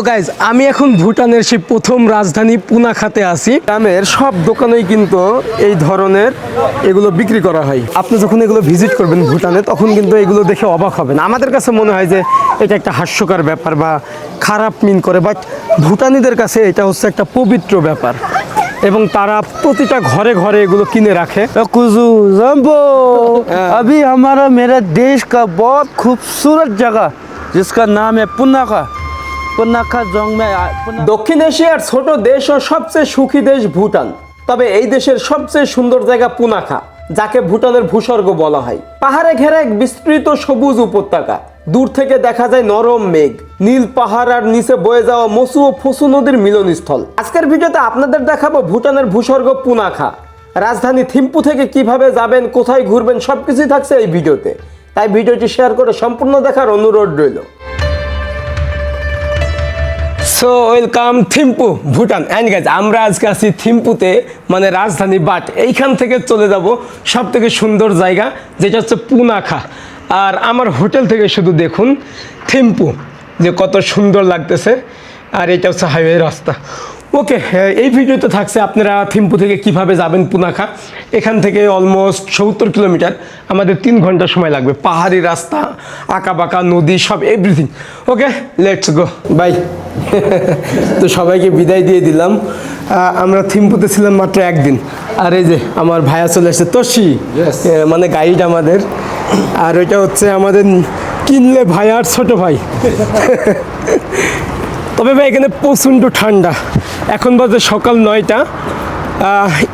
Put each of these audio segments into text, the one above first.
Guys আমি এখন ভুটানের সেই প্রথম রাজধানী পুনাখাতে আছি গ্রামের সব দোকানেই কিন্তু এই ধরনের এগুলো বিক্রি করা হয় আপনি যখন এগুলো ভিজিট করবেন ভুটানে তখন কিন্তু এগুলো দেখে অবাক হবেন আমাদের কাছে মনে হয় যে এটা একটা হাস্যকর ব্যাপার বা খারাপ মিন করে বাট ভুটানিদের কাছে এটা হচ্ছে একটা পবিত্র ব্যাপার এবং তারা প্রতিটা ঘরে ঘরে এগুলো কিনে রাখে कुजू जम्बो अभी हमारा मेरा देश का बहुत खूबसूरत जगह जिसका नाम है पुनाका पुनाका जोंग में आ- पुना- দক্ষিণ এশিয়ার ছোট দেশ ও সবচেয়ে সুখী দেশ ভুটান। তবে এই দেশের সবচেয়ে সুন্দর জায়গা পুনাখা, যাকে ভুটানের ভূস্বর্গ বলা হয়। পাহাড়ে ঘেরা এক বিস্তৃত সবুজ উপত্যকা। দূর থেকে দেখা যায় নরম মেঘ, নীল পাহাড় আর নিচে বয়ে যাওয়া মসু ও ফসু নদীর মিলনস্থল। আজকের ভিডিওতে আপনাদের দেখাবো ভুটানের ভূস্বর্গ পুনাখা। রাজধানী থিম্পু থেকে কীভাবে যাবেন, কোথায় ঘুরবেন, সবকিছুই থাকছে এই ভিডিওতে। তাই ভিডিওটি শেয়ার করে সম্পূর্ণ দেখার অনুরোধ রইল। So welcome Thimphu Bhutan and guys আমরা আজকে আছি থিম্পুতে মানে রাজধানী বাট। এইখান থেকে চলে যাব সব থেকে সুন্দর জায়গা, যেটা হচ্ছে পুনাখা। আর আমার হোটেল থেকে শুধু দেখুন থিম্পু যে কত সুন্দর লাগতেছে। আর এটা হচ্ছে হাইওয়ে রাস্তা। ওকে এই ভিডিওতে থাকছে আপনারা থিম্পু থেকে কীভাবে যাবেন পুনাখা। এখান থেকে অলমোস্ট সত্তর কিলোমিটার। আমাদের তিন ঘণ্টা সময় লাগবে। পাহাড়ি রাস্তা আঁকা বাঁকা নদী সব everything okay let's go bye তো সবাইকে বিদায় দিয়ে দিলাম। আমরা থিম্পুতে ছিলাম মাত্র একদিন। আর এই যে আমার ভাইয়া চলে এসেছে তোষি মানে গাইড আমাদের। আর ওইটা হচ্ছে আমাদের কিনলে ভাই আর ছোট ভাই। তবে ভাই এখানে প্রচণ্ড ঠান্ডা। এখন বাজে সকাল নয়টা।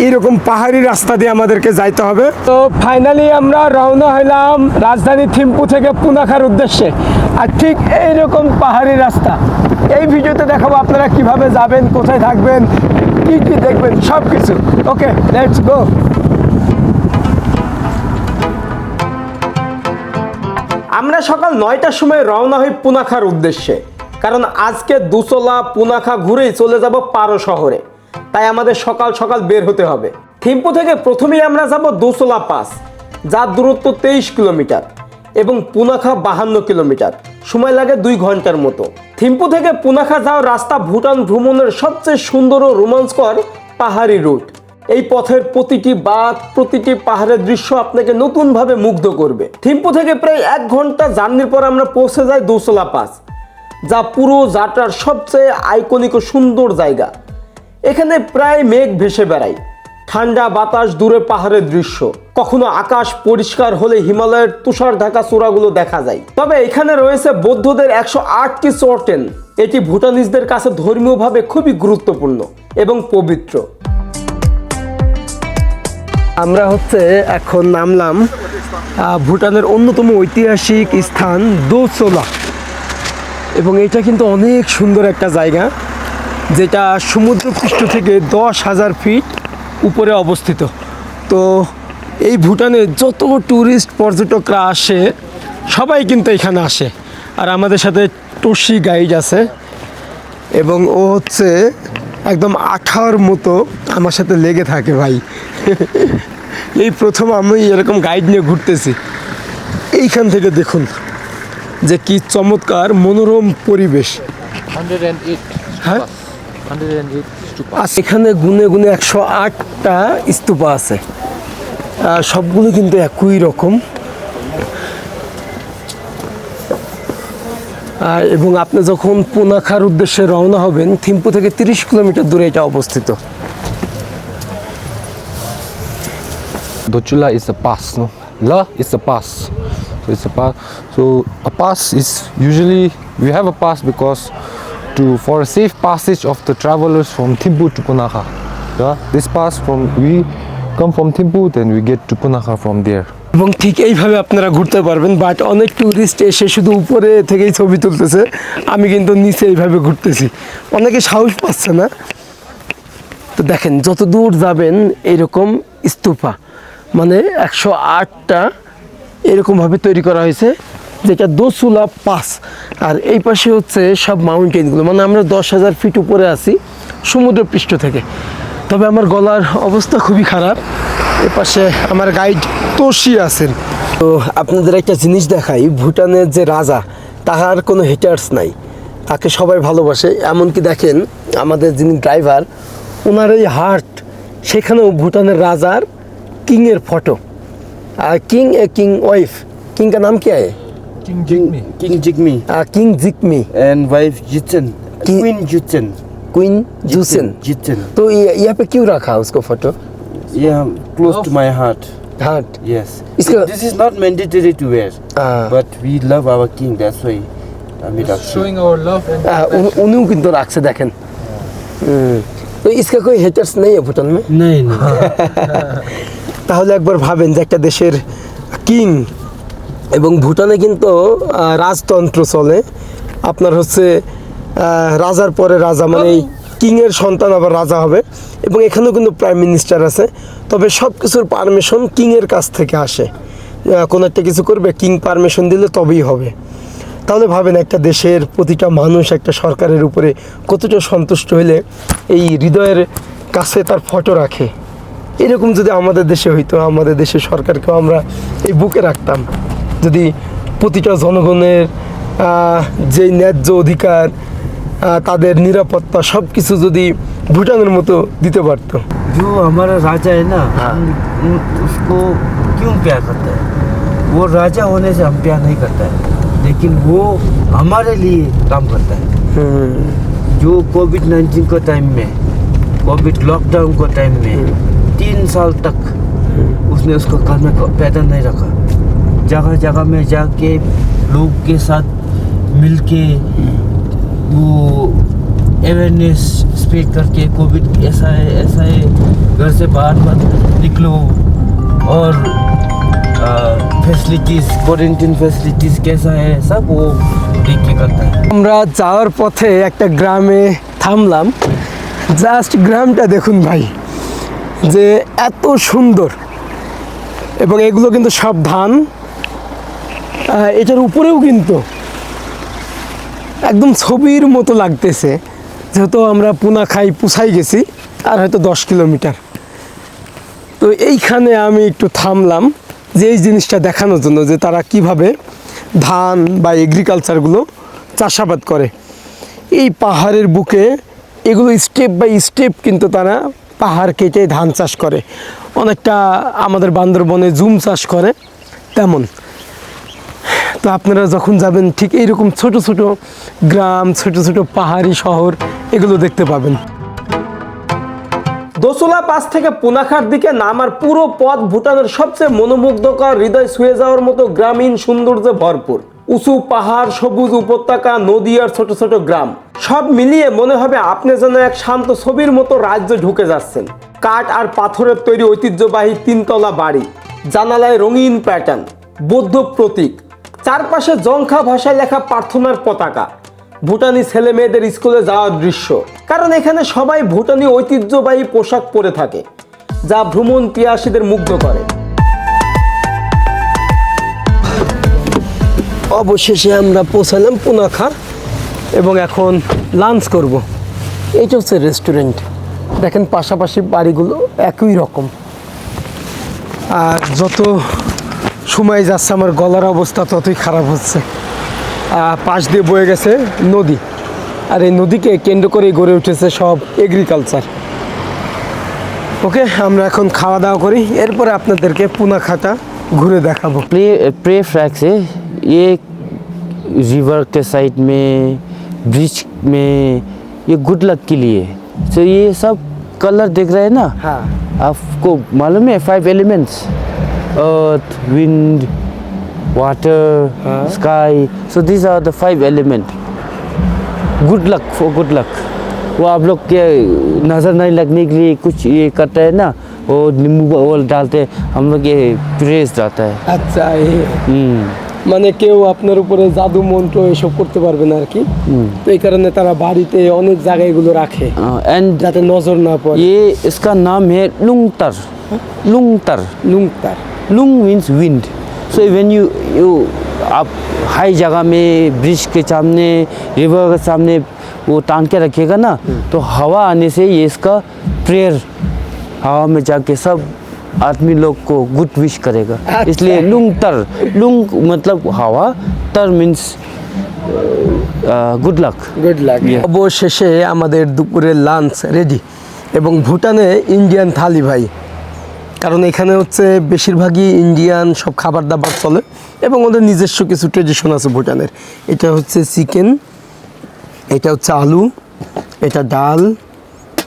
এরকম পাহাড়ি রাস্তা দিয়ে আমাদেরকে যাইতে হবে। তো ফাইনালি আমরা রওনা হইলাম রাজধানী থিম্পু থেকে পুনাখার উদ্দেশ্যে। আর ঠিক এইরকম পাহাড়ি রাস্তা। এই ভিডিওতে দেখাবো আপনারা কীভাবে যাবেন, কোথায় থাকবেন, কি কি দেখবেন সব কিছু ওকে লেটস গো আমরা সকাল নয়টার সময় রওনা হই পুনাখার উদ্দেশ্যে। কারণ আজকে দুচলা পুনাখা ঘুরেই চলে যাব পারো শহরে। তাই আমাদের সকাল সকাল বের হতে হবে। থিম্পু থেকে প্রথমেই আমরা যাব দুচলা পাস, যার দূরত্ব তেইশ কিলোমিটার এবং পুনাখা বাহান্ন কিলোমিটার। সময় লাগে দুই ঘণ্টার মতো। থিম্পু থেকে পুনাখা যাওয়ার রাস্তা ভুটান ভ্রমণের সবচেয়ে সুন্দর ও রোমাঞ্চকর পাহাড়ি রুট। এই পথের প্রতিটি বাঁধ প্রতিটি পাহাড়ের দৃশ্য আপনাকে নতুনভাবে মুগ্ধ করবে। থিম্পু থেকে প্রায় এক ঘণ্টা জার্নির পর আমরা পৌঁছে যাই দোসলা পাস। যা পুরো যাত্রার সবচেয়ে আইকনিক ও সুন্দর জায়গা। এখানে প্রায় মেঘ ভেসে বেড়ায়। ঠান্ডা বাতাস দূরে পাহাড়ের দৃশ্য। কখনো আকাশ পরিষ্কার হলে হিমালয়ের তুষার ঢাকা চূড়াগুলো দেখা যায়। তবে এখানে রয়েছে বৌদ্ধদের একশো আটটি চর্টেন। এটি ভুটানিজদের কাছে ধর্মীয়ভাবে খুবই গুরুত্বপূর্ণ এবং পবিত্র। আমরা হচ্ছে এখন নামলাম ভুটানের অন্যতম ঐতিহাসিক স্থান দোসোলা। এবং এটা কিন্তু অনেক সুন্দর একটা জায়গা, যেটা সমুদ্রপৃষ্ঠ থেকে দশ হাজার ফিট উপরে অবস্থিত। তো এই ভুটানে যত ট্যুরিস্ট পর্যটকরা আসে, সবাই কিন্তু এখানে আসে। আর আমাদের সাথে টসি গাইড আছে, এবং ও হচ্ছে একদম আঠার মতো আমার সাথে লেগে থাকে ভাই। এই প্রথম আমি এরকম গাইড নিয়ে ঘুরতেছি। এইখান থেকে দেখুন। যে কি চমৎকার মনোরম পরিবেশ। হ্যাঁ? আর এখানে গুনে গুনে একশো আটটা স্তূপা আছে। সবগুলো কিন্তু একই রকম। এবং আপনি যখন পুনাখার উদ্দেশ্যে রওনা হবেন থিম্পু থেকে তিরিশ কিলোমিটার দূরে এটা অবস্থিত। Dochula is a pass, no? La is a pass. It's a pass. So a pass is usually we have a pass because to for a safe passage of the travelers from Thimphu to Punakha. Yeah, this pass from we come from Thimphu, then we get to Punakha from there. এবং ঠিক এইভাবে আপনারা ঘুরতে পারবেন but অনেক tourist এসে শুধু উপরে থেকেই ছবি তুলতেছে আমি কিন্তু নিচে এইভাবে ঘুরতেছি অনেকে সাহস পাচ্ছে না তো দেখেন যত দূর যাবেন এইরকম স্তূপা মানে একশো আটটা এরকমভাবে তৈরি করা হয়েছে, যেটা দোসুলা পাস। আর এই পাশে হচ্ছে সব মাউন্টেনগুলো মানে আমরা দশ হাজার ফিট উপরে আছি সমুদ্র পৃষ্ঠ থেকে। তবে আমার গলার অবস্থা খুবই খারাপ। এ পাশে আমার গাইড তোষি আছেন। তো আপনাদের একটা জিনিস দেখাই, ভুটানের যে রাজা, তাহার কোনো হেটার্স নাই। তাকে সবাই ভালোবাসে। এমনকি দেখেন, আমাদের যিনি ড্রাইভার ওনার এই হার্ট সেখানেও ভুটানের রাজার কিংয়ের photo R king a king wife king কা নাম কি है King Jigme. King Jigme king Jigme and wife Jitsen. Ki- Queen Jitsen. Queen जूसन Jitsen. तो ये- यहाँ पे क्यों रखा उसको photo Yeah, close to my heart. Heart Yes. Iska- This is not mandatory to wear, Ah. but we love our king. That's why আমি Just রাখছি। showing our love and उन्होंने কিন্তু রাখছে দেখেন हम्म, तो इसका कोई हेटर्स नहीं है भूटान में नहीं नहीं তাহলে একবার ভাবেন যে একটা দেশের কিং এবং ভুটানে কিন্তু রাজতন্ত্র চলে। আপনার হচ্ছে রাজার পরে রাজা মানে কিংয়ের সন্তান আবার রাজা হবে এবং এখানেও কিন্তু প্রাইম মিনিস্টার আছে। তবে সব কিছুর পারমিশন কিংয়ের কাছ থেকে আসে। কোনো একটা কিছু করবে, কিং পারমিশন দিলে তবেই হবে। তাহলে ভাবেন একটা দেশের প্রতিটা মানুষ একটা সরকারের উপরে কতটা সন্তুষ্ট হলে এই হৃদয়ের কাছে তার ফটো রাখে। এরকম যদি আমাদের দেশে হইতো আমাদের দেশের সরকারকেও আমরা এই বুকে রাখতাম যদি প্রতিটা জনগণের আহ, যেই ন্যায্য অধিকার আহ, তাদের নিরাপত্তা সব কিছু যদি ভুটানের মতো দিতে পারতো जो हमारा राजा है ना हम उन- उसको क्यों प्यार करता है वो राजा होने से हम प्यार नहीं करता है लेकिन वो हमारे लिए काम करता है जो कोविड नाइन्टीन को टाइम में कोविड लॉकडाउन को टाइम में तीन साल तक उसने उसको घर में पैदा नहीं रखा जगह जगह में जाके लोग के साथ मिलके वो अवेयरनेस स्प्रेड करके कोविड ऐसा है ऐसा है घर से बाहर मत निकलो और फैसिलिटीज़ क्वारंटीन फैसिलिटीज़ कैसा है सब वो देख के करता है আমরা যাওয়ার পথে একটা গ্রামে থামলাম জাস্ট গ্রামটা দেখুন ভাই যে এত সুন্দর। এবং এগুলো কিন্তু সব ধান। এটার উপরেও কিন্তু একদম ছবির মতো লাগতেছে। যেহেতু আমরা পুনা খাই পুসাই গেছি, আর হয়তো দশ কিলোমিটার। তো এইখানে আমি একটু থামলাম, যে এই জিনিসটা দেখানোর জন্য যে তারা কীভাবে ধান বা এগ্রিকালচারগুলো চাষাবাদ করে। এই পাহাড়ের বুকে এগুলো স্টেপ বাই স্টেপ কিন্তু তারা পাহাড় কেটে ধান চাষ করে। অনেকটা আমাদের বান্দরবনে জুম চাষ করে, তেমন। তো আপনারা যখন যাবেন, ঠিক এইরকম ছোট ছোট গ্রাম, ছোট ছোট পাহাড়ি শহর, এগুলো দেখতে পাবেন। দোসলা পাস থেকে পুনাখার দিকে নামার পুরো পথ ভুটানের সবচেয়ে মনোমুগ্ধকর, হৃদয় ছুঁয়ে যাওয়ার মতো গ্রামীণ সৌন্দর্যে ভরপুর। উঁচু পাহাড়, সবুজ উপত্যকা, নদী আর ছোট ছোট গ্রাম। সব মিলিয়ে মনে হবে আপনি যেন এক শান্ত ছবির মতো রাজ্যে ঢুকে যাচ্ছেন। কাঠ আর পাথরের তৈরি ঐতিহ্যবাহী তিনতলা বাড়ি, জানালায় রঙিন প্যাটার্ন বৌদ্ধ প্রতীক, চারপাশে জংখা ভাষায় লেখা প্রার্থনার পতাকা, ভুটানি ছেলে মেয়েদের স্কুলে যাওয়ার দৃশ্য। কারণ এখানে সবাই ভুটানি ঐতিহ্যবাহী পোশাক পরে থাকে, যা ভ্রমণ পিয়াসীদের মুগ্ধ করে। অবশেষে আমরা পৌঁছালাম পুনাখার এবং এখন লাঞ্চ করব। এটা হচ্ছে রেস্টুরেন্ট দেখেন পাশাপাশি বাড়িগুলো একই রকম। আর যত সময় যাচ্ছে আমার গলার অবস্থা ততই খারাপ হচ্ছে। পাশ দিয়ে বয়ে গেছে নদী। আর এই নদীকে কেন্দ্র করে গড়ে উঠেছে সব এগ্রিকালচার ওকে, আমরা এখন খাওয়া দাওয়া করি। এরপরে আপনাদেরকে পুনাখাটা ঘুরে দেখাবো। প্রে প্রে ফ্র্যাক্সে ये रिवर के साइड में ब्रिज में ये गुड लक के लिए। तो ये सब कलर देख रहे हैं ना? हाँ. आपको मालूम है five elements earth wind water sky so this are the five element good luck for good luck वो आप लोग के नज़र नहीं लगने के लिए कुछ ये करते हैं ना? वो नींबू डालते हैं। हम लोग ये प्रेस जाता है। अच्छा ये। हम्म। মানে কেউ আপনার উপরে জাদু মন্ত্র এসব করতে পারবে না আর কি তো এই কারণে তারা বাড়িতে অনেক জায়গায় এগুলো রাখে एंड যাতে নজর না পড়ে ये इसका नाम है Lungtar Lungtar Lungtar lung means wind so when you you आप हाई जगह में ब्रिज के सामने रिवर के सामने वो टांग के रखिएगा ना तो हवा आने से ये इसका प्रेयर हवा में जाके सब आदमी लोग को गुड विश करेगा अच्छा। इसलिए लुंग तर लुंग मतलब हवा tar means uh, good luck. Good luck অবশেষে আমাদের দুপুরের লাঞ্চ রেডি এবং ভুটানে ইন্ডিয়ান থালি ভাই কারণ এখানে হচ্ছে বেশিরভাগই ইন্ডিয়ান সব খাবার দাবার চলে এবং ওদের নিজস্ব কিছু ট্রেডিশন আছে ভুটানের এটা হচ্ছে চিকেন এটা হচ্ছে আলু এটা ডাল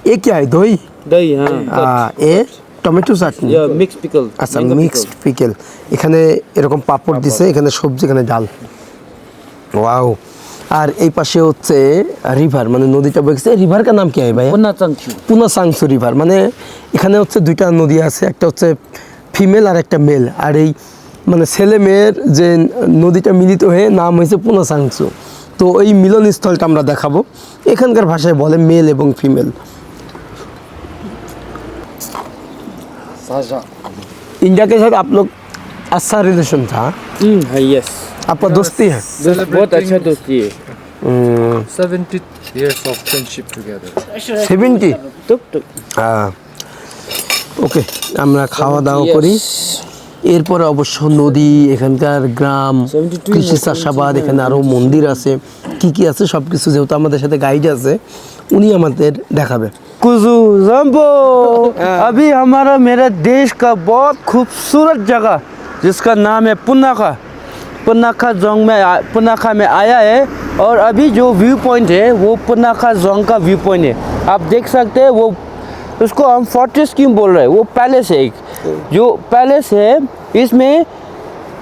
এ কি হয় দই Dahi, huh? আহ, এ টমেটো চাটনি। Mixed pickle. আচ্ছা মিক্সড. পিকেল এখানে এরকম পাপড় দিছে এখানে সবজি এখানে ডাল। ওয়াও। আর এই পাশে হচ্ছে রিভার মানে নদীটা বইছে। রিভার কা নাম কি হয় ভাই. পুনা সাংসু রিভার মানে এখানে হচ্ছে দুইটা নদী আছে একটা হচ্ছে ফিমেল আর একটা মেল। আর এই মানে ছেলে মেয়ের যে নদীটা মিলিত হয়ে নাম হয়েছে পুনা সাংসু তো ওই মিলনস্থলটা আমরা দেখাবো। এখানকার ভাষায় বলে মেল এবং ফিমেল। इंडिया के साथ आप लोग अच्छा रिलेशन था Mm, uh, yes. आपका दोस्ती है दोस्त बहुत अच्छा दोस्ती है 70 years of friendship together. Seventy टुक टुक ওকে আমরা খাওয়া দাওয়া করি এরপরে অবশ্য নদী এখানকার গ্রাম 72 কৃষি চাষাবাদ এখানে আরও মন্দির আছে কি কি আছে সব কিছু যেহেতু আমাদের সাথে গাইড আছে উনি আমাদের দেখাবে कुजू जम्बो अभी हमारा मेरे देश का बहुत खूबसूरत जगह जिसका नाम है पुनाखा पुनाखा जोंग में आ- पुनाखा में आया है और अभी जो व्यू पॉइंट है वो पुनाखा जोंग का व्यू पॉइंट है आप देख सकते हैं वो उसको हम फोर्ट्रेस क्यों बोल रहे हैं वो पैलेस है एक जो पैलेस है इसमें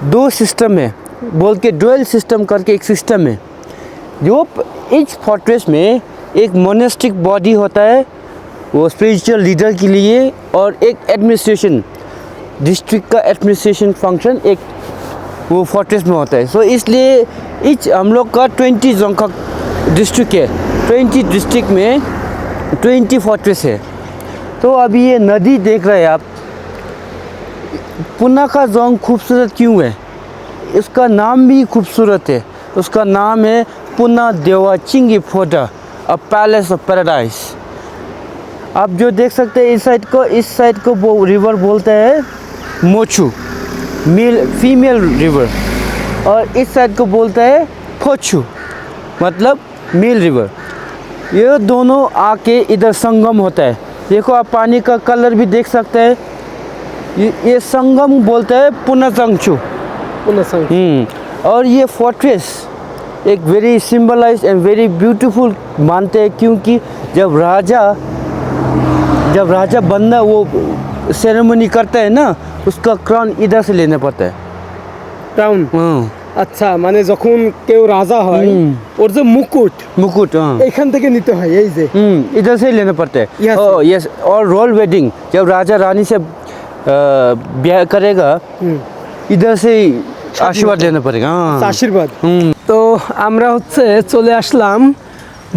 दो सिस्टम है बोल के डुअल सिस्टम करके एक सिस्टम है जो इस फोर्ट्रेस में एक मोनेस्टिक बॉडी होता है वो स्पिरिचुअल लीडर के लिए और एक एडमिनिस्ट्रेशन डिस्ट्रिक्ट का एडमिनिस्ट्रेशन फ़ंक्शन एक वो फोर्ट्रेस में होता है। सो so, इसलिए इस हम लोग का ट्वेंटी का डिस्ट्रिक्ट है। ट्वेंटी डिस्ट्रिक्ट में ट्वेंटी फोर्ट्रेस है। तो अभी ये नदी देख रहे हैं आप। पुना का जोंग खूबसूरत क्यों है? इसका नाम भी खूबसूरत है। उसका नाम है पुना देवा चिंगी फोटा अ पैलेस ऑफ़ पैराडाइज आप जो देख सकते हैं इस साइड को इस साइड को वो रिवर बोलते हैं मोचू मेल फीमेल रिवर और इस साइड को बोलते हैं फोचू मतलब मेल रिवर ये दोनों आके इधर संगम होता है। देखो आप पानी का कलर भी देख सकते हैं। ये, ये संगम बोलते हैं पुनसंगचू। हम्म, और ये फोर्ट्रेस एक very symbolize and very beautiful मानते हैं क्योंकि जब राजा जब राजा बनना वो सेरेमनी करता है ना उसका क्राउन इधर से लेना पड़ता है টাউন हाँ, আচ্ছা মানে যখন কেউ রাজা হয় হুম। ওর যে মুকুট मुकुट हाँ এখান থেকে নিতে হয় এই যে हम्म, इधर से ही लेना पड़ता है Yes, oh, yes और रॉयल वेडिंग जब राजा रानी से अ, ब्याह करेगा इधर से আশীর্বাদ জেনে পারি হ্যাঁ। আচ্ছা, আশীর্বাদ। তো আমরা হচ্ছে চলে আসলাম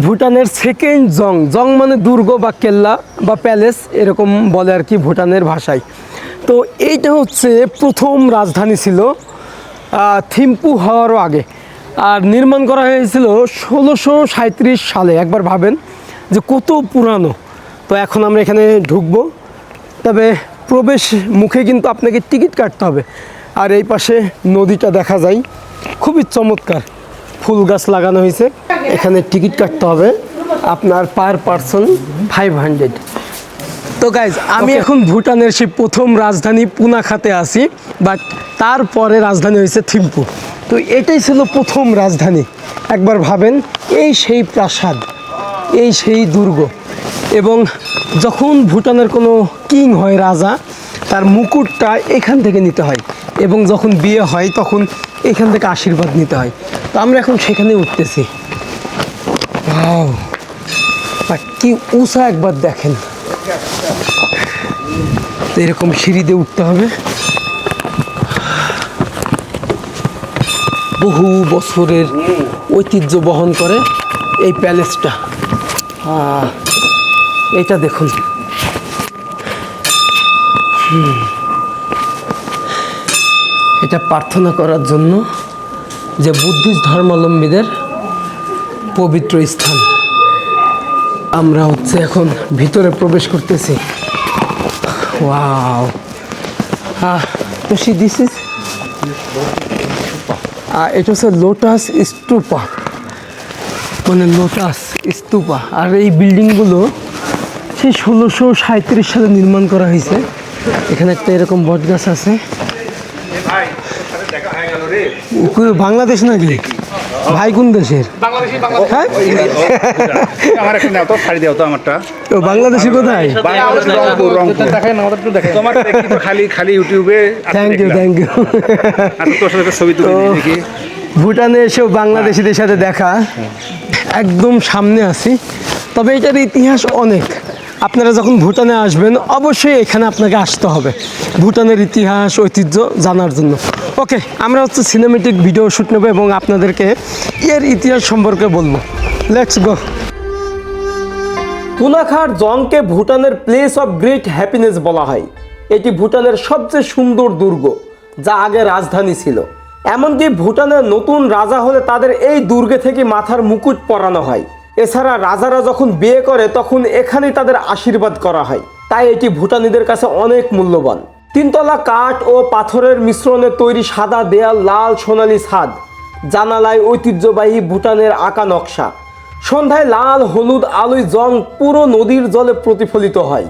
ভুটানের সেকেন্ড জং। জং মানে দুর্গ বা কেল্লা বা প্যালেস এরকম বলে আর কি ভুটানের ভাষায়। তো এইটা হচ্ছে প্রথম রাজধানী ছিল থিম্পু হওয়ারও আগে। আর নির্মাণ করা হয়েছিল ষোলোশো সাঁত্রিশ সালে একবার ভাবেন যে কত পুরানো। তো এখন আমরা এখানে ঢুকবো। তবে প্রবেশ মুখে কিন্তু আপনাকে টিকিট কাটতে হবে। আর এই পাশে নদীটা দেখা যায়। খুবই চমৎকার ফুল গাছ লাগানো হয়েছে। এখানে টিকিট কাটতে হবে। আপনার পার পারসন ফাইভ হান্ড্রেড তো গাইজ আমি এখন ভুটানের সেই প্রথম রাজধানী পুনাখাতে আছি বাট তারপরে রাজধানী হয়েছে থিম্পু। তো এটাই ছিল প্রথম রাজধানী। একবার ভাবেন এই সেই প্রাসাদ এই সেই দুর্গ। এবং যখন ভুটানের কোনো কিং হয় রাজা তার মুকুটটা এখান থেকে নিতে হয়। এবং যখন বিয়ে হয় তখন এখান থেকে আশীর্বাদ নিতে হয়। তো আমরা এখন সেখানে উঠতেছি! কি উষা একবার দেখেন। এরকম সিঁড়ি দিয়ে উঠতে হবে। বহু বছরের ঐতিহ্য বহন করে এই প্যালেসটা। এটা দেখুন। হুম। এটা প্রার্থনা করার জন্য যে বুদ্ধিস্ট ধর্মাবলম্বীদের পবিত্র স্থান। আমরা হচ্ছে এখন ভিতরে প্রবেশ করতেছি। ওয়াও। তো সি দিস ইজ এটা হচ্ছে লোটাস স্তূপা মানে লোটাস স্তূপা আর এই বিল্ডিংগুলো সেই ষোলোশো সাঁত্রিশ সালে নির্মাণ করা হয়েছে। এখানে একটা এরকম বট গাছ আছে। বাংলাদেশ নাকি? ভাই কোন দেশের? হ্যাঁ? আমার একটা নাও তো ছাড়ি দাও তো আমারটা। ও বাংলাদেশি কোথায়? বাংলাদেশ রংপুর। রংপুর দেখেন আমাদের একটু দেখেন তোমার দেখি তো খালি খালি ইউটিউবে থ্যাংক ইউ থ্যাংক ইউ তোর সাথে ছবি তুলে দেখি। ভুটানে এসেও বাংলাদেশিদের সাথে দেখা। একদম সামনে আছি। তবে এটার ইতিহাস অনেক। আপনারা যখন ভুটানে আসবেন অবশ্যই এখানে আপনাকে আসতে হবে। ভুটানের ইতিহাস ঐতিহ্য জানার জন্য। ওকে, আমরা হচ্ছে সিনেমেটিক ভিডিও শ্যুট নেব এবং আপনাদেরকে এর ইতিহাস সম্পর্কে বলব। লেটস গো তুলাখার জংকে ভুটানের প্লেস অফ গ্রেট হ্যাপিনেস বলা হয়। এটি ভুটানের সবচেয়ে সুন্দর দুর্গ, যা আগে রাজধানী ছিল। এমনকি ভুটানের নতুন রাজা হলে তাদের এই দুর্গে থেকে মাথার মুকুট পরানো হয়। এছাড়া রাজারা যখন বিয়ে করে, তখন এখানেই তাদের আশীর্বাদ করা হয়। তাই এটি ভুটানিদের কাছে অনেক মূল্যবান। তিনতলা কাঠ ও পাথরের মিশ্রণে তৈরি সাদা দেয়াল, লাল সোনালী ছাদ। জানালায় ঐতিহ্যবাহী ভুটানের আঁকা নকশা। সন্ধ্যায় লাল, হলুদ, আলোয় জং পুরো নদীর জলে প্রতিফলিত হয়।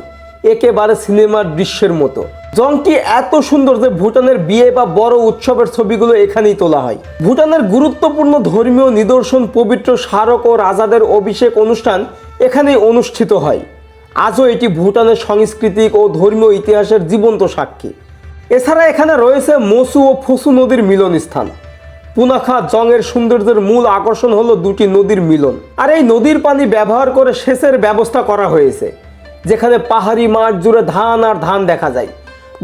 একেবারে সিনেমার দৃশ্যের মতো। জংটি এত সুন্দর যে ভুটানের বিয়ে বা বড় উৎসবের ছবিগুলো এখানেই তোলা হয়। ভুটানের গুরুত্বপূর্ণ ধর্মীয় নিদর্শন, পবিত্র স্মারক ও রাজাদের অভিষেক অনুষ্ঠান এখানেই অনুষ্ঠিত হয়। আজও এটি ভুটানের সাংস্কৃতিক ও ধর্মীয় ইতিহাসের জীবন্ত সাক্ষী। এছাড়া এখানে রয়েছে মসু ও ফসু নদীর মিলনস্থান। পুনাখা জংয়ের সৌন্দর্যের মূল আকর্ষণ হলো দুটি নদীর মিলন। আর এই নদীর পানি ব্যবহার করে সেচের ব্যবস্থা করা হয়েছে, যেখানে পাহাড়ি মাঠ জুড়ে ধান আর ধান দেখা যায়।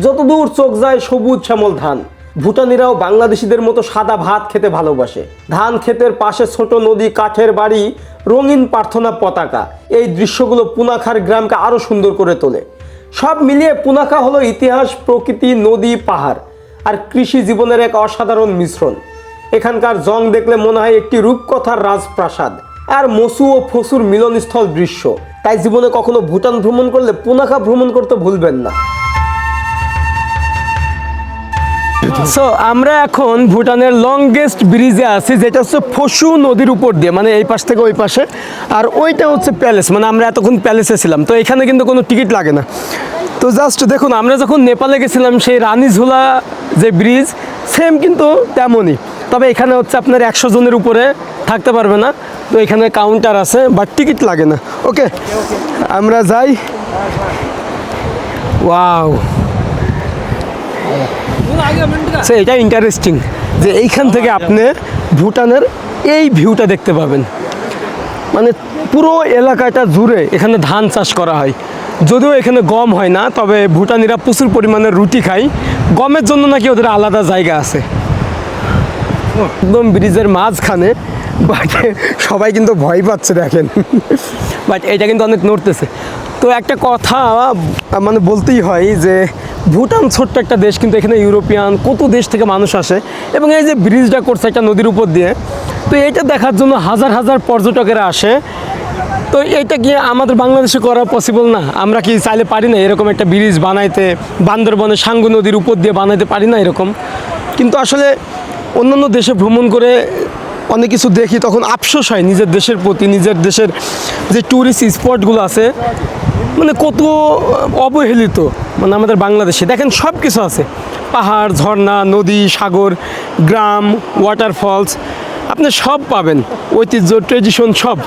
যতদূর চোখ যায় সবুজ শ্যামল ধান। ভুটানিরাও বাংলাদেশিদের মতো সাদা ভাত খেতে ভালোবাসে। ধান ক্ষেতের পাশে ছোট নদী, কাঠের বাড়ি, রঙিন প্রার্থনা পতাকা, এই দৃশ্যগুলো পুনাখার গ্রামকে আরও সুন্দর করে তোলে। সব মিলিয়ে পুনাখা হলো ইতিহাস, প্রকৃতি, নদী, পাহাড়, আর কৃষি জীবনের এক অসাধারণ মিশ্রণ। এখানকার জং দেখলে মনে হয় একটি রূপকথার রাজপ্রাসাদ, আর মসু ও ফসুর মিলনস্থল দৃশ্য। তাই জীবনে কখনো ভুটান ভ্রমণ করলে পুনাখা ভ্রমণ করতে ভুলবেন না। সো আমরা এখন ভুটানের লংগেস্ট ব্রিজে আছি, যেটা হচ্ছে ফসু নদীর উপর দিয়ে মানে এই পাশ থেকে ওই পাশে। আর ওইটা হচ্ছে প্যালেস মানে আমরা এতক্ষণ প্যালেসে ছিলাম, তো এখানে কিন্তু কোনো টিকিট লাগে না। তো জাস্ট দেখুন, আমরা যখন নেপালে গেছিলাম, সেই রানীঝুলা যে ব্রিজ সেম কিন্তু তেমনই। তবে এখানে হচ্ছে আপনার একশো জনের উপরে থাকতে পারবে না, তো এখানে কাউন্টার আছে বাট টিকিট লাগে না। ওকে আমরা যাই। ওয়াও সো এটা ইন্টারেস্টিং যে এইখান থেকে আপনি ভুটানের এই ভিউটা দেখতে পাবেন। মানে পুরো এলাকাটা জুড়ে এখানে ধান চাষ করা হয়। যদিও এখানে গম হয় না, তবে ভুটানিরা প্রচুর পরিমাণে রুটি খায়। গমের জন্য নাকি ওদের আলাদা জায়গা আছে। একদম ব্রিজের মাঝখানে বাট সবাই কিন্তু ভয় পাচ্ছে দেখেন। বাট এটা কিন্তু অনেক নড়তেছে। তো একটা কথা মানে বলতেই হয় যে ভুটান ছোট্ট একটা দেশ, কিন্তু এখানে ইউরোপিয়ান, কত দেশ থেকে মানুষ আসে। এবং এই যে ব্রিজটা করছে একটা নদীর উপর দিয়ে, তো এইটা দেখার জন্য হাজার হাজার পর্যটকেরা আসে। তো এটা কি আমাদের বাংলাদেশে করা পসিবল না? আমরা কি চাইলে পারি না এরকম একটা ব্রিজ বানাইতে, বান্দরবনে সাঙ্গু নদীর উপর দিয়ে বানাইতে পারি না এরকম? কিন্তু আসলে অন্যান্য দেশে ভ্রমণ করে অনেক কিছু দেখি, তখন আফসোস হয় নিজের দেশের প্রতি, নিজের দেশের যে ট্যুরিস্ট স্পটগুলো আছে মানে কত অবহেলিত মানে আমাদের বাংলাদেশে। দেখেন সব কিছু আছে। পাহাড়, ঝর্ণা, নদী, সাগর, গ্রাম ওয়াটারফলস আপনি সব পাবেন। ঐতিহ্য ট্রেডিশন সব।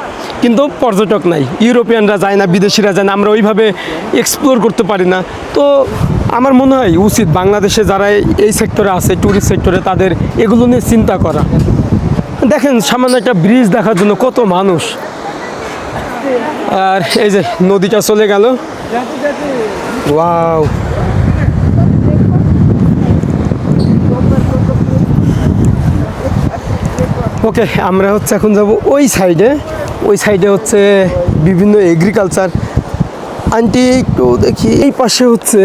কিন্তু পর্যটক নাই। ইউরোপিয়ানরা যায় না, বিদেশিরা যায় না। আমরা ওইভাবে এক্সপ্লোর করতে পারি না। তো আমার মনে হয় উচিত বাংলাদেশে যারা এই সেক্টরে আছে ট্যুরিস্ট সেক্টরে তাদের এগুলো নিয়ে চিন্তা করা। দেখেন সামান্য একটা ব্রিজ দেখার জন্য কত মানুষ। আর এই যে নদীটা চলে গেল। ওয়াও। ওকে, আমরা হচ্ছে এখন যাব ওই সাইডে। ওই সাইডে হচ্ছে বিভিন্ন এগ্রিকালচার আন্টি, একটু দেখি, এই পাশে হচ্ছে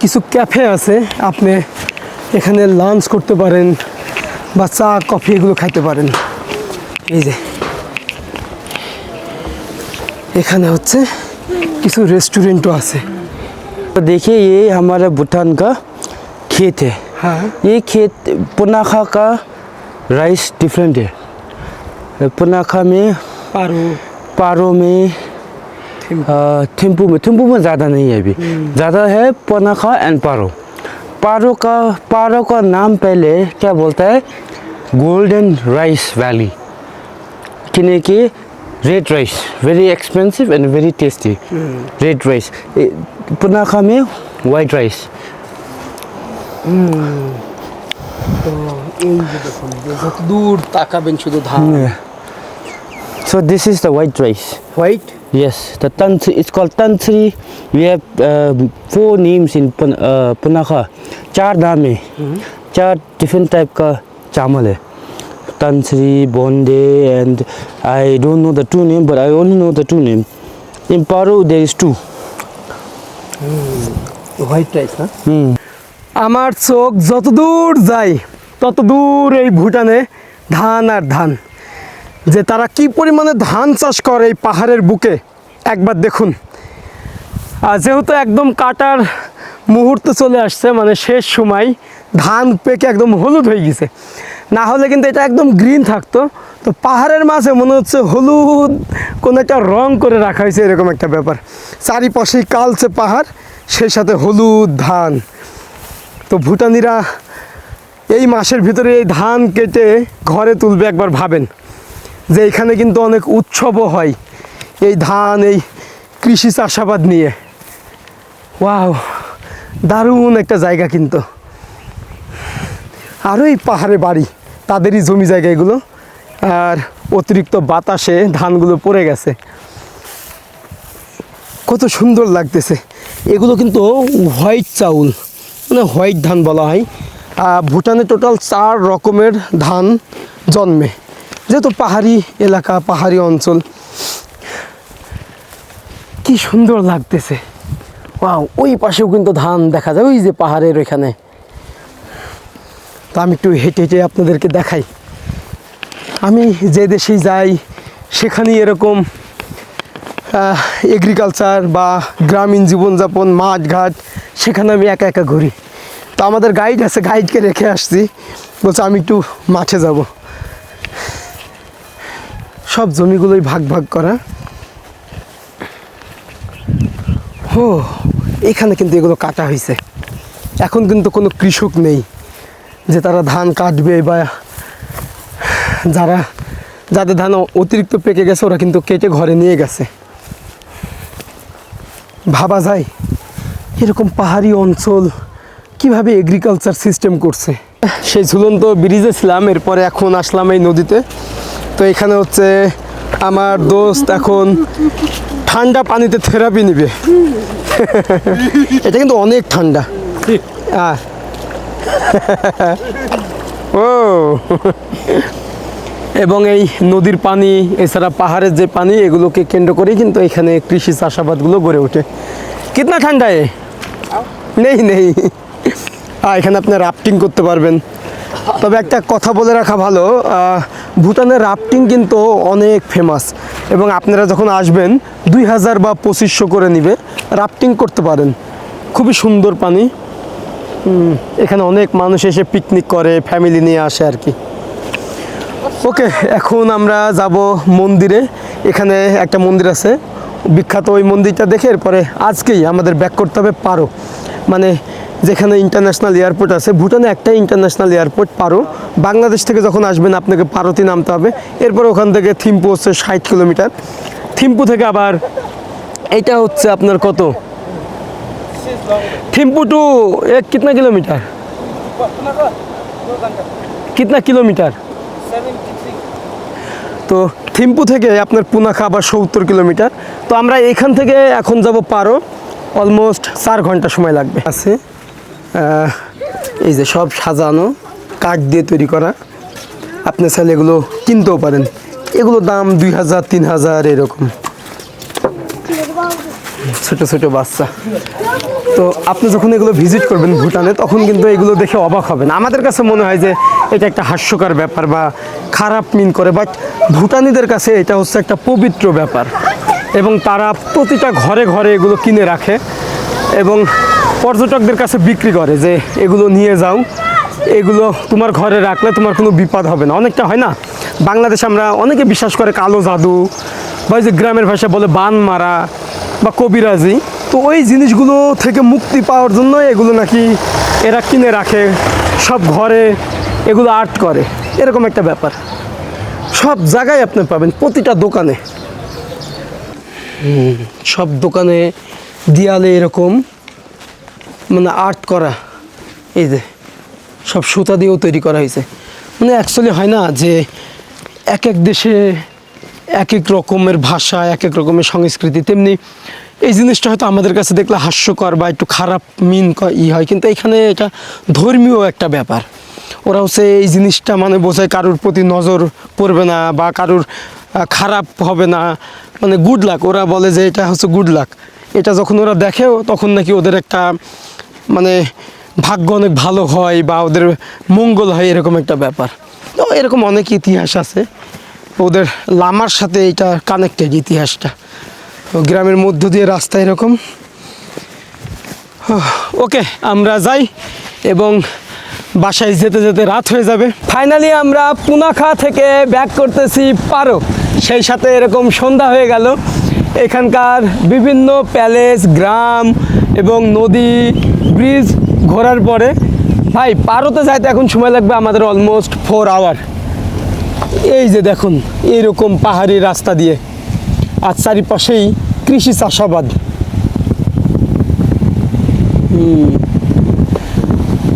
কিছু ক্যাফে আছে। আপনি এখানে লাঞ্চ করতে পারেন বা চা কফি এগুলো খাইতে পারেন। এই যে। এখানে হচ্ছে কিছু রেস্টুরেন্টও আছে तो देखिए ये हमारा भूटान का खेत है ये खेत पुनाखा का राइस डिफरेंट है पुनाखा में পারো पारो में अ, थिम्पू में थिम्पू में ज़्यादा नहीं है अभी ज़्यादा है पुनाखा एंड पारो पारो का पारो का नाम पहले क्या बोलता है गोल्डन राइस वैली किने की Red rice very expensive and very tasty red rice Punakha में वाइट राइस এই যে দেখুন যে যত দূর তাকাবেন শুধু ধান So this is the white rice. White Yes, the tantri. It's called tantri. We have um four names in Pun, uh, Punakha. चार नाम है चार different type का चावल है Tantri, Bonde, and I don't know the two name, but I only know the two name. In Paro, there is two. Mm. White rice, huh? Mm. আমার চোখ যতদূর যায় ততদূর এই ভুটানে ধান আর ধান যে তারা কি পরিমাণে ধান চাষ করে এই পাহাড়ের বুকে একবার দেখুন আর যেহেতু একদম কাটার মুহূর্ত চলে আসছে মানে শেষ সময় ধান পেকে একদম হলুদ হয়ে গেছে না হলে কিন্তু এটা একদম গ্রিন থাকতো। তো পাহাড়ের মাঝে মনে হচ্ছে হলুদ, কোনো একটা রং করে রাখা হয়েছে, এরকম একটা ব্যাপার। চারিপাশেই কালচে পাহাড়, সেই সাথে হলুদ ধান। তো ভুটানিরা এই মাসের ভিতরে এই ধান কেটে ঘরে তুলবে একবার ভাবেন, যে এখানে কিন্তু অনেক উৎসবও হয়, এই ধান, এই কৃষি চাষাবাদ নিয়ে। ওয়াও, দারুণ একটা জায়গা কিন্তু। আরও এই পাহাড়ে বাড়ি। তাদেরই জমি জায়গা এগুলো। আর অতিরিক্ত বাতাসে ধানগুলো পড়ে গেছে। কত সুন্দর লাগতেছে। এগুলো কিন্তু হোয়াইট চাউল মানে হোয়াইট ধান বলা হয়। ভুটানে টোটাল চার রকমের ধান জন্মে। যেহেতু পাহাড়ি এলাকা, পাহাড়ি অঞ্চল। কি সুন্দর লাগতেছে। ওই পাশেও কিন্তু ধান দেখা যায়, ওই যে পাহাড়ের ওইখানে। তো আমি একটু হেঁটে হেঁটে আপনাদেরকে দেখাই। আমি যে দেশেই যাই, সেখানেই এরকম এগ্রিকালচার বা গ্রামীণ জীবনযাপন মাঠ ঘাট সেখানে আমি একা একা ঘুরি। তো আমাদের গাইড আছে গাইডকে রেখে আসছি। বলছে, আমি একটু মাঠে যাব। সব জমিগুলোই ভাগ ভাগ করা। ও, এখানে কিন্তু এগুলো কাটা হয়েছে এখন কিন্তু কোনো কৃষক নেই। যে তারা ধান কাটবে বা যারা যাদের ধান অতিরিক্ত পেকে গেছে ওরা কিন্তু কেটে ঘরে নিয়ে গেছে। ভাবা যায় এরকম পাহাড়ি অঞ্চল কীভাবে এগ্রিকালচার সিস্টেম করছে? সেই ঝুলন্ত ব্রিজে ছিলাম এরপরে এখন আসলাম এই নদীতে। তো এখানে হচ্ছে আমার দোস্ত এখন ঠান্ডা পানিতে থেরাপি নিবে। এটা কিন্তু অনেক ঠান্ডা। আহ। ও। এবং এই নদীর পানি, এছাড়া পাহাড়ের যে পানি, এগুলোকে কেন্দ্র করেই কিন্তু এখানে কৃষি চাষাবাদগুলো গড়ে ওঠে। কিতনা ঠান্ডা এ? নেই নেই। এখানে আপনি রাফটিং করতে পারবেন। তবে একটা কথা বলে রাখা ভালো ভুটানের রাফটিং কিন্তু অনেক ফেমাস এবং আপনারা যখন আসবেন, দুই হাজার বা পঁচিশশো করে নিবে, রাফটিং করতে পারেন। খুবই সুন্দর পানি। এখানে অনেক মানুষ এসে পিকনিক করে ফ্যামিলি নিয়ে আসে আর কি। ওকে, এখন আমরা যাব মন্দিরে। এখানে একটা মন্দির আছে। বিখ্যাত ওই মন্দিরটা দেখে এরপরে আজকেই আমাদের ব্যাক করতে হবে পারো। মানে যেখানে ইন্টারন্যাশনাল এয়ারপোর্ট আছে, ভুটানে একটা ইন্টারন্যাশনাল এয়ারপোর্ট পারো। বাংলাদেশ থেকে যখন আসবেন, আপনাকে পারোতে নামতে হবে। এরপর ওখান থেকে থিম্পু হচ্ছে ষাট কিলোমিটার। থিম্পু থেকে আবার এটা হচ্ছে আপনার কত? থিম্পু টু এক কিতনা কিলোমিটার? কিতনা কিলোমিটার? তো থিম্পু থেকে আপনার পুনাখা আবার সত্তর কিলোমিটার। তো আমরা এখান থেকে এখন যাব পারো। অলমোস্ট চার ঘণ্টা সময় লাগবে। আছে এই যে সব সাজানো, কাঠ দিয়ে তৈরি করা। আপনি চাইলে এগুলো কিনতেও পারেন। এগুলো দাম দুই হাজার, তিন হাজার, এরকম। ছোট ছোট বাচ্চা। তো আপনি যখন এগুলো ভিজিট করবেন ভুটানে, তখন কিন্তু এগুলো দেখে অবাক হবেন। আমাদের কাছে মনে হয় যে এটা একটা হাস্যকর ব্যাপার বা খারাপ মিন করে বাট ভুটানিদের কাছে এটা হচ্ছে একটা পবিত্র ব্যাপার। এবং তারা প্রতিটা ঘরে ঘরে এগুলো কিনে রাখে এবং পর্যটকদের কাছে বিক্রি করে যে এগুলো নিয়ে যাও, এগুলো তোমার ঘরে রাখলে তোমার কোনো বিপদ হবে না। অনেকটা হয় না? বাংলাদেশে আমরা অনেকে বিশ্বাস করে কালো জাদু বা যে গ্রামের ভাষায় বলে বান মারা বা কবিরাজি তো ওই জিনিসগুলো থেকে মুক্তি পাওয়ার জন্য এগুলো নাকি এরা কিনে রাখে সব ঘরে এগুলো আর্ট করে। এরকম একটা ব্যাপার। সব জায়গায় আপনি পাবেন প্রতিটা দোকানে। সব দোকানে দেয়ালে এরকম মানে আর্ট করা। এই যে সব সুতা দিয়েও তৈরি করা হয়েছে। মানে অ্যাকচুয়ালি হয় না যে এক এক দেশে এক এক রকমের ভাষা এক এক রকমের সংস্কৃতি, তেমনি এই জিনিসটা হয়তো আমাদের কাছে দেখলে হাস্যকর বা একটু খারাপ মিন ই হয়। কিন্তু এখানে এটা ধর্মীয় একটা ব্যাপার। ওরা হচ্ছে এই জিনিসটা মানে বোঝায় কারোর প্রতি নজর পড়বে না বা কারোর খারাপ হবে না। মানে গুড লাক ওরা বলে যে এটা হচ্ছে গুড লাক এটা যখন ওরা দেখেও তখন নাকি ওদের একটা মানে ভাগ্য অনেক ভালো হয় বা ওদের মঙ্গল হয়, এরকম একটা ব্যাপার। তো এরকম অনেক ইতিহাস আছে। ওদের লামার সাথে এটা কানেক্টেড ইতিহাসটা। গ্রামের মধ্য দিয়ে রাস্তা এরকম। ওকে, আমরা যাই এবং বাসায় যেতে যেতে রাত হয়ে যাবে। ফাইনালি আমরা পুনাখা থেকে ব্যাক করতেছি পারো। সেই সাথে এরকম সন্ধ্যা হয়ে গেল। এখানকার বিভিন্ন প্যালেস গ্রাম এবং নদী ব্রিজ ঘোরার পরে। ভাই পারোতে যাইতে, এখন সময় লাগবে আমাদের অলমোস্ট ফোর আওয়ার এই যে দেখুন, এইরকম পাহাড়ি রাস্তা দিয়ে আর চারিপাশেই কৃষি চাষাবাদ।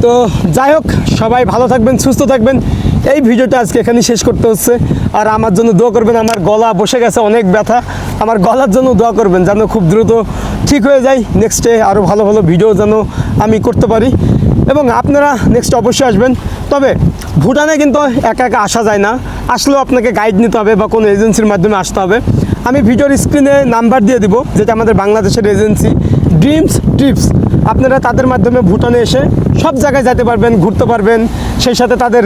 তো যাই হোক, সবাই ভালো থাকবেন, সুস্থ থাকবেন। এই ভিডিওটা আজকে এখানেই শেষ করতে হচ্ছে। আর আমার জন্য দোয়া করবেন, আমার গলা বসে গেছে, অনেক ব্যথা। আমার গলার জন্য দোয়া করবেন, যেন খুব দ্রুত ঠিক হয়ে যায়। নেক্সটে আরও ভালো ভালো ভিডিও যেন আমি করতে পারি। এবং আপনারা নেক্সট অবশ্যই আসবেন। তবে ভুটানে কিন্তু একা একা আসা যায় না। আসলেও আপনাকে গাইড নিতে হবে বা কোনো এজেন্সির মাধ্যমে আসতে হবে। আমি ভিডিওর স্ক্রিনে নাম্বার দিয়ে দিব, যেটা আমাদের বাংলাদেশের এজেন্সি ড্রিমস ট্রিপস আপনারা তাদের মাধ্যমে ভুটানে এসে সব জায়গায় যেতে পারবেন, ঘুরতে পারবেন। সেই সাথে তাদের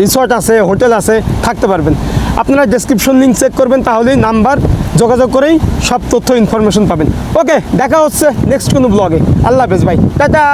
রিসর্ট আছে হোটেল আছে, থাকতে পারবেন। আপনারা ডেসক্রিপশন লিঙ্ক চেক করবেন, তাহলেই নাম্বার যোগাযোগ করেই সব তথ্য ইনফরমেশন পাবেন। ওকে দেখা হচ্ছে নেক্সট কোনো ব্লগে আল্লাহ হাফেজ ভাই। টাটা!